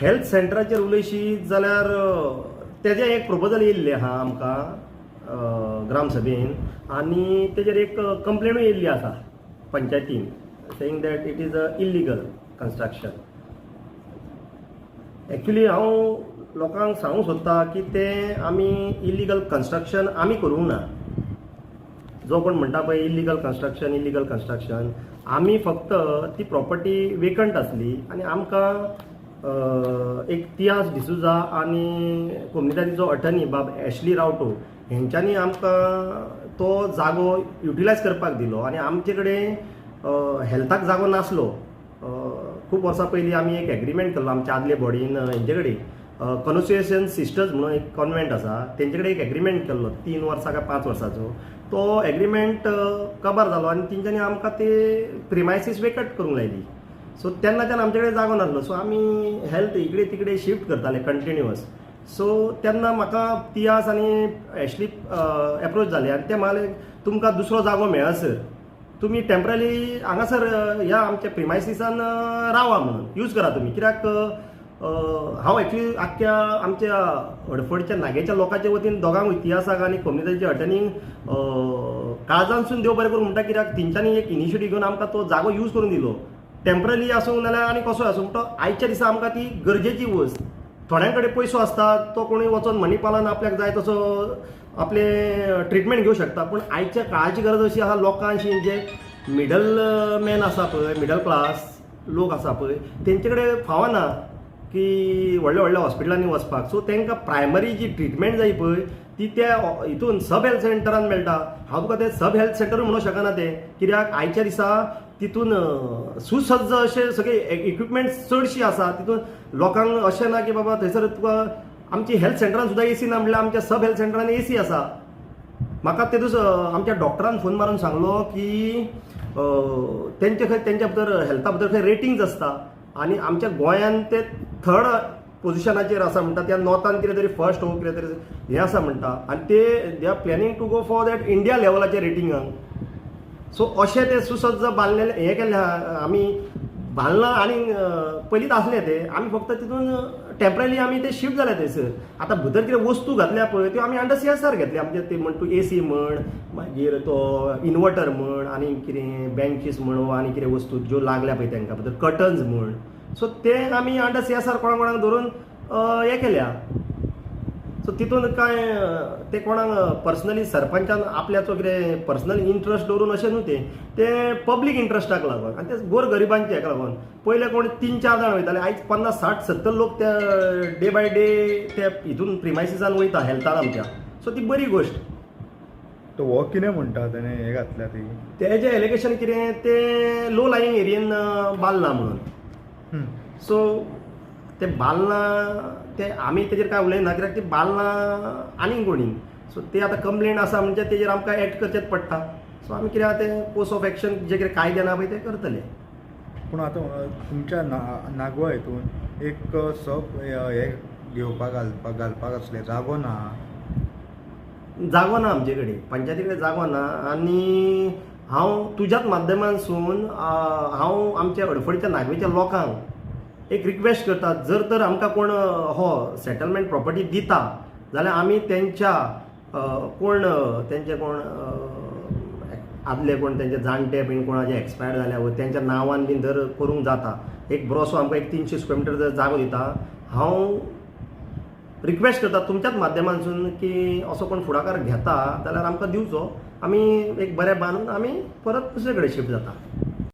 Health सेंटराचेर उलयशीत जाल्यार तेजें एक प्रपोजल येयल्लें आहा आमकां ग्रामसभेन. आनी तेजेर एक कंप्लेनूय येयल्ली आसा पंचायतीन saying that it is a illegal construction actually हांव लोकांक सांगूंक सोदतां की तें आमी इल्लिगल कन्स्ट्रक्शन आमी करूंक ना. जो कोण म्हणटा पळय इल्लिगल कन्स्ट्रक्शन इल्लिगल कन्स्ट्रक्शन आमी फक्त ती प्रॉपर्टी वेकंट आसली आनी आमकां एक तियास डिसुजा आनी कोमुनिटाचो अटर्नी बाब एशली रावटो हेंच्यांनी आमकां तो जागो युटिलायज करपाक दिलो आनी आमचे कडेन हेल्थाक जागो नासलो. खूब वर्सां पयलीं आमी एक एग्रीमेंट केल्लो आमच्या आदले बॉडीन हेंचे कडेन. कॉन्स्टिट्युएशन सिस्टर्स म्हणून एक कॉन्वेंट आसा तेंचे कडेन एक एग्रीमेंट केल्लो तीन वर्सां काय पांच वर्सांचो. तो एग्रीमेंट काबार जालो आनी तेंच्यांनी आमकां ते प्रिमायसीस वेकट करूंक लायली. सो तेन्नाच्यान आमचे कडेन जागो नासलो सो आमी हेल्थ इकडे तिकडे शिफ्ट करताले कंटिन्युअस सो तेन्ना म्हाका तियास आनी एशली एप्रोच जाले आनी ते म्हणाले तुमकां दुसरो जागो मेळसर तुम्ही तुमी टेंपररी हांगासर ह्या आमच्या प्रिमायसिसान रावा म्हणून. यूज करा तुमी कित्याक हांव एक्चुली आख्ख्या आमच्या हडफडच्या नागेच्या लोकांच्या वतीन दोगांक इतिहासाक आनी कम्युनिटीच्या अटर्नींग काळजानसून देव बरें करूं म्हणटा कित्याक तेंच्यांनी एक इनिशिएटीव घेवन आमकां तो जागो यूज करून दिलो. टेंपररी आसूं नाल्यार आनी कसोय आसूं तो आयच्या दिसा आमकां ती गरजेची वस्त थोड्यां कडेन पयसो आसता तो कोणूय वचोन मनीपालन आपल्याक जाय तसो आपले ट्रिटमेंट घेवं शकता. पूण आयच्या काळाची गरज अशी आहा लोकांशी जे मिडल मॅन आसा पळय मिडल क्लास लोक आसा पळय तेंचे कडेन फावना की व्हडल्या व्हडल्या हॉस्पिटलांनी वचपाक. सो तांकां प्रायमरी जी ट्रिटमेंट जाय पळय ती त्या हितून सब हेल्थ सेंटरान मेळटा. हांव तुका ते सब हेल्थ सेंटर म्हणूंक शकना ते. कित्याक आयच्या दिसा तितून सुसज्ज असे सगळे इक्विपमेंट्स चडशी आसा तितून लोकांक अशें ना की बाबा थंयसर तुका आमची हेल्थ सेंटरान सुद्दां एसी ना म्हणल्यार आमच्या सब हेल्थ सेंटरान एसी आसा म्हाका ते आमच्या डॉक्टरान फोन मारून सांगलो की तेंचे खंय तेंच्या भितर हेल्था भितर खंय रेटिंग्स आसता आनी आमच्या गोंयान ते थर्ड पोझिशनाचेर आसा म्हणटा त्या नॉर्थान कितें तरी फर्स्ट हो कितें तरी हें आसा म्हणटा आनी ते they are planning to go for that India लेवलाच्या रेटिंगांक सो अशें ते सुसज्ज बांदलेले हें केल्लें आहा आमी बांदलां आनी पयलींच आसले तें आमी फक्त तितून टेंपररी आमी ते शिफ्ट जाले थंयसर आतां भितर कितें वस्तू घातल्या पळय त्यो आमी अंडर सीएसआर घेतल्या आमचे ते म्हण तूं एसी म्हण मागीर तो इन्वर्टर म्हण आनी कितें बँचीस म्हण आनी कितें वस्तू ज्यो लागल्या पळय तांकां भितर कर्टन्स म्हण. सो ते आमी अंडर सीएसआर कोणा कोणाक धरून हें केल्या. सो तितून कांय ते कोणाक पर्सनली सरपंचान आपल्याचो कितें पर्सनल इंट्रस्ट दवरून अशें न्हू तें ते पब्लीक इंट्रस्टाक लागून आनी ते गोर गरिबांचे हेका लागून पयले कोण तीन चार जाण वयताले आयज पन्नास साठ सत्तर लोक त्या डे बाय डे त्या हितून प्रिमायसिसान वयता हेल्थान आमच्या. सो ती बरी गोश्ट तो हो कितें म्हणटा तेणें हें घातल्या ती. तेजें एलिगेशन कितें ते लो लायिंग एरियेन बांदलां म्हणून. सो ते बालना ते आमी तेजेर काय उलयना कित्याक ती बालना आनीक कोणी सो ते आतां कंप्लेंट आसा म्हणजे तेजेर आमकां एक्ट करचेच पडटा सो आमी कितें तें कोर्स ऑफ एक्शन जे कितें कायदे आहा पळय ते करतले. पूण आतां तुमच्या ना नागवा हितून एक सब हे घेवपाक घालपाक घालपाक आसले जागो ना. जागो ना आमचे कडेन पंचायती कडेन जागो ना. आनी हांव तुज्याच माध्यमांतसून आ, हांव आमच्या अडफळीच्या नागवेच्या लोकांक एक रिक्वेस्ट करतात जर तर आमकां कोण हो सेटलमेंट प्रॉपर्टी दिता जाल्यार आमी तेंच्या कोण तेंचे कोण आदले कोण तेंचे जाणटे बीन कोणाचे एक्सपायर जाल्या व तेंच्या नांवान बीन जर करूंक जाता. एक बरोसो आमकां एक तिनशे स्क्वेअर मिटर जर जागो दिता हांव रिक्वेस्ट करता तुमच्याच माध्यमांतसून की असो कोण फुडाकार घेता जाल्यार आमकां दिवचो. आमी एक बरें बांदून आमी परत दुसरे कडेन शिफ्ट जाता.